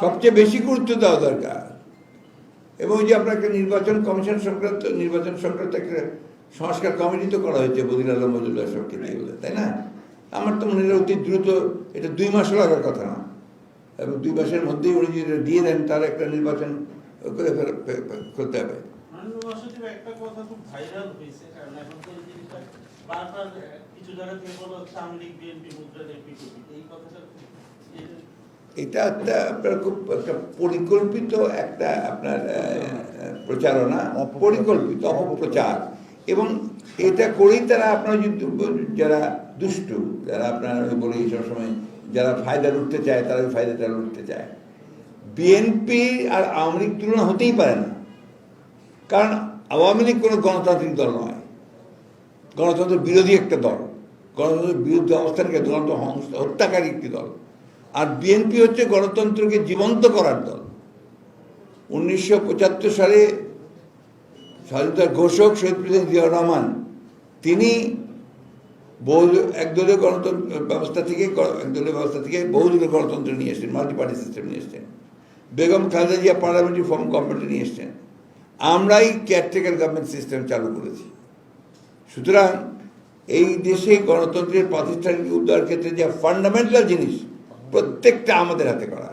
সবচেয়ে বেশি গুরুত্ব দেওয়া দরকার। এবং যে আপনার একটা নির্বাচন কমিশন সংক্রান্ত নির্বাচন সংক্রান্ত একটা সংস্কার কমিটি তো করা হয়েছে বদির আলম মজুল্লাহ সবকে দিয়ে বলে তাই না? আমার তো মনে হয় অতি দ্রুত এটা দুই মাসও লাগার কথা না। এবং দুই মাসের মধ্যেই উনি যদি দিয়ে দেন তার একটা নির্বাচন করে করতে হবে। একটা কথা খুব ভাইরাল হয়েছে কারণ এখন তো বারবার কিছু জায়গা থেকে বলা লীগ বিএনপি পিটুপি এই কথাটা খুব এই- এটা একটা আপনার খুব একটা পরিকল্পিত একটা আপনার প্রচারণা পরিকল্পিত অপপ্রচার। এবং এটা করেই তারা আপনার যদি যারা দুষ্টু যারা আপনার বলি সবসময় যারা ফায়দা লুটতে চায় তারা ওই ফায়দাটা লুটতে চায়। বিএনপি আর আওয়ামী লীগ তুলনা হতেই পারে না। কারণ আওয়ামী লীগ কোনো গণতান্ত্রিক দল নয়। গণতন্ত্র বিরোধী একটা দল। গণতন্ত্রের বিরুদ্ধে অবস্থানকে গণতন্ত্র হত্যাকারী একটি দল। আর বিএনপি হচ্ছে গণতন্ত্রকে জীবন্ত করার দল। উনিশশো পঁচাত্তর সালে স্বাধীনতার ঘোষক শহীদ প্রেসিডেন্ট জিয়াউর রহমান, তিনি বহু একদলীয় গণতন্ত্র ব্যবস্থা থেকে একদলীয় ব্যবস্থা থেকে বহুদলীয় গণতন্ত্র নিয়ে এসছেন মাল্টি পার্টি সিস্টেম নিয়ে এসছেন। Begum Khaleda Zia parliamentary form government নিয়ে এসছেন। আমরাই কেয়ারটেকার গভর্নমেন্ট সিস্টেম চালু করেছি। সুতরাং এই দেশে গণতন্ত্রের প্রাতিষ্ঠানিক উদ্ধার ক্ষেত্রে যে ফান্ডামেন্টাল জিনিস প্রত্যেকটা আমাদের হাতে করা।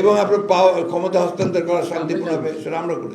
এবং আপনার পাওয়া ক্ষমতা হস্তান্তর করা শান্তিপূর্ণ হবে সেটা আমরা করেছি।